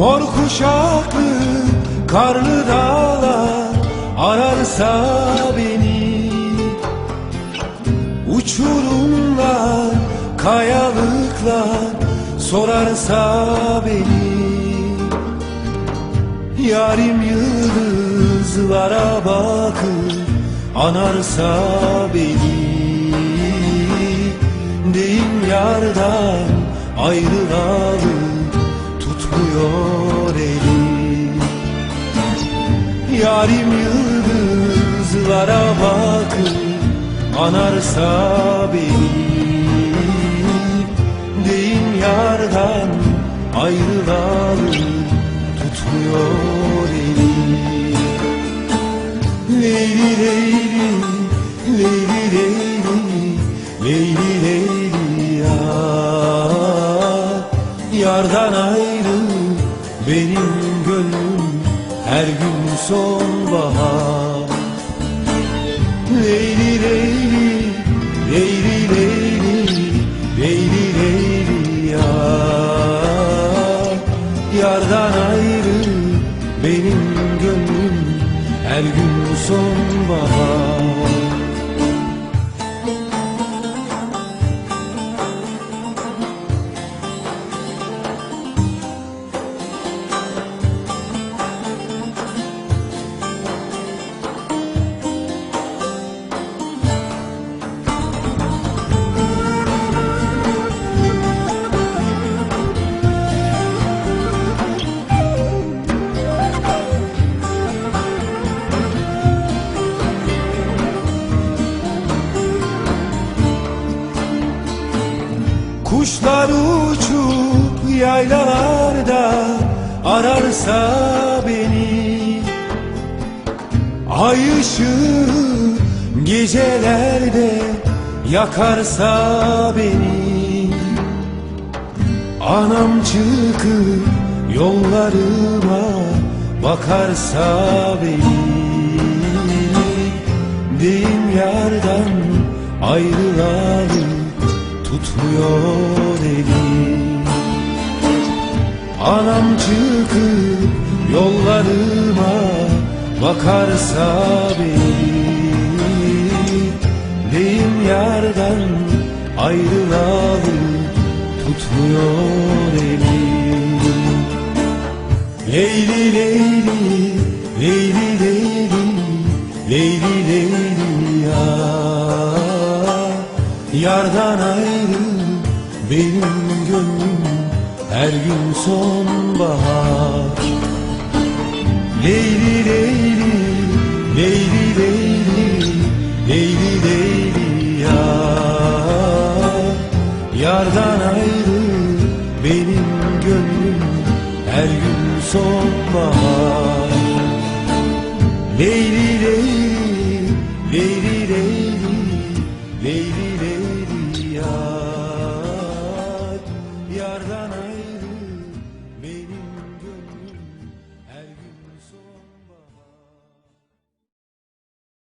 Mor kuşaklı karlı dağlar ararsa beni. Uçurumlar, kayalıklar sorarsa beni. Yarim yıldızlara bakıp anarsa beni. Deyim yardan ayrılalı tutmuyor elim. Yarim yıldızlara bakıp anarsa beni. Deyim yardan ayrılalı tutmuyor elim. Leyli, leyli benim gönlüm her gün sonbahar. Leyli leyli, leyli leyli, leyli leyli ya Yardan ayrı benim gönlüm her gün sonbahar Kuşlar uçup yaylalarda ararsa beni. Ay ışığı gecelerde yakarsa beni. Anam çıkıp yollarıma bakarsa beni. Deyim yardan ayrılalı tutmuyor elim. Anam çıkıp yollarıma bakarsa beni Deyim yardan ayrılalı tutmuyor elim. Leyli leyli, leyli leyli, leyli leyli Yardan ayrı benim gönlüm her gün sonbahar. Leyli leyli, leyli leyli, leyli leyli ya Yardan ayrı benim gönlüm her gün sonbahar Tanayru